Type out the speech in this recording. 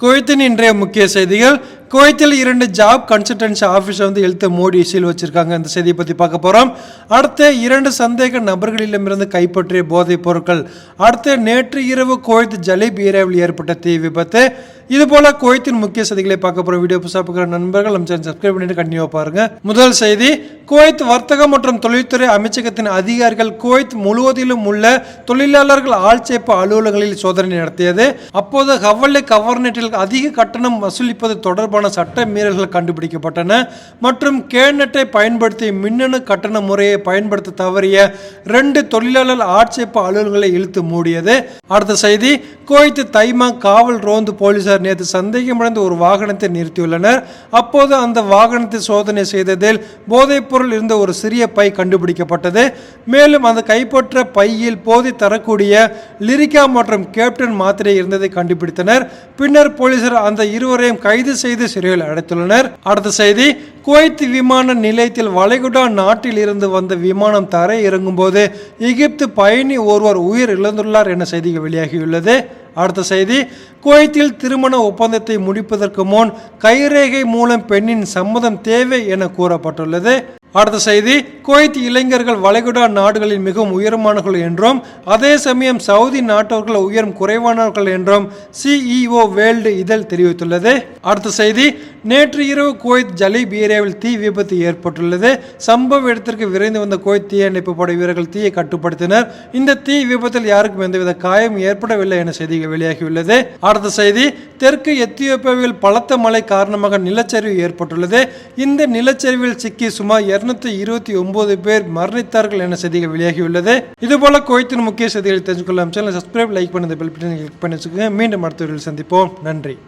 குவைத்தின் இன்றைய முக்கிய செய்திகள். குவைத்தில் இரண்டு ஜாப் கன்சல்டன்சி ஆஃபீஸை வந்து எழுத்த மோடி சீல் வச்சிருக்காங்க. இந்த செய்தியை பற்றி பார்க்க போகிறோம் அடுத்த இரண்டு சந்தேக நபர்களிடமிருந்து கைப்பற்றிய போதைப் பொருட்கள். அடுத்து நேற்று இரவு குவைத் ஜலீப் ஏரியாவில் ஏற்பட்ட தீ விபத்து. இது போல குவைத்தின் முக்கிய செய்திகளை பார்க்க போகிற வீடியோ புதுசாக பார்க்குற நண்பர்கள் நம்ம சேனல் சப்ஸ்கிரைப் பண்ணிட்டு கண்டிப்பாக பாருங்க. முதல் செய்தி குவைத் வர்த்தக மற்றும் தொழில்துறை அமைச்சகத்தின் அதிகாரிகள் குவைத் முழுவதிலும் உள்ள தொழிலாளர்கள் ஆட்சேப்பு அலுவலகங்களில் சோதனை நடத்தியது. அப்போது ஹவல்லே கவர்னெட்டில் அதிக கட்டணம் வசூலிப்பது தொடர்பான சட்ட மீறல்கள் கண்டுபிடிக்கப்பட்டன மற்றும் கேநெட்டை பயன்படுத்தி மின்னணு கட்டண முறையை பயன்படுத்த தவறிய ரெண்டு தொழிலாளர் ஆட்சேப அலுவலர்களை இழுத்து மூடியது. அடுத்த செய்தி குவைத் தைமா காவல் ரோந்து போலீசார் நேற்று சந்தேகமடைந்த ஒரு வாகனத்தை நிறுத்தியுள்ளனர். அப்போது அந்த வாகனத்தை சோதனை செய்ததில் போதைப் பொருள் இருந்த ஒரு சிறிய பை கண்டுபிடிக்கப்பட்டது. மேலும் அந்த கைப்பற்ற பையில் போதை தரக்கூடிய லிரிகா மற்றும் கேப்டன் மாத்திரை இருந்ததை கண்டுபிடித்தனர். பின்னர் போலீசார் அந்த இருவரையும் கைது செய்து சிறையில் அடைத்துள்ளனர். அடுத்த செய்தி குவைத் விமான நிலையத்தில் வளைகுடா நாட்டில் இருந்து வந்த விமானம் தரை இறங்கும்போது எகிப்து பயணி ஒருவர் உயிர் இழந்துள்ளார் என செய்திகள் வெளியாகியுள்ளது. அடுத்த செய்தி குவைத்தில் திருமண ஒப்பந்தத்தை முடிப்பதற்கு முன் கைரேகை மூலம் பெண்ணின் சம்மதம் தேவை என கூறப்பட்டுள்ளது. அடுத்த செய்தி குவைத் இளைஞர்கள் வளைகுடா நாடுகளில் மிகவும் உயரமானவர்கள் என்றும் அதே சமயம் சவுதி நாட்டவர்கள் உயரம் குறைவானவர்கள் என்றும் சிஇஓ வேர்ல்டு இதழ் தெரிவித்துள்ளது. அடுத்த செய்தி நேற்று இரவு குவைத் ஜலீப் ஏரியாவில் தீ விபத்து ஏற்பட்டுள்ளது. சம்பவ இடத்திற்கு விரைந்து வந்த குவைத் தீயணைப்பு படை வீரர்கள் தீயை கட்டுப்படுத்தினர். இந்த தீ விபத்தில் யாருக்கும் எந்தவித காயம் ஏற்படவில்லை என செய்திகள் வெளியாகியுள்ளது. அடுத்த செய்தி தெற்கு எத்தியோப்பியாவில் பலத்த மழை காரணமாக நிலச்சரிவு ஏற்பட்டுள்ளது. இந்த நிலச்சரிவில் சிக்கி சுமார் இருநூத்தி இருபத்தி ஒன்பது பேர் மரணித்தார்கள் என செய்திகள் வெளியாகியுள்ளது. இதுபோல குவைத்தின் முக்கிய செய்திகளை தெரிஞ்சுக்கொள்ள சேனல் சப்ஸ்கிரைப் லைக் பண்ணி பெல் பட்டனை கிளிக் பண்ணி வச்சுக்கோங்க. மீண்டும் அடுத்த சந்திப்போம். நன்றி.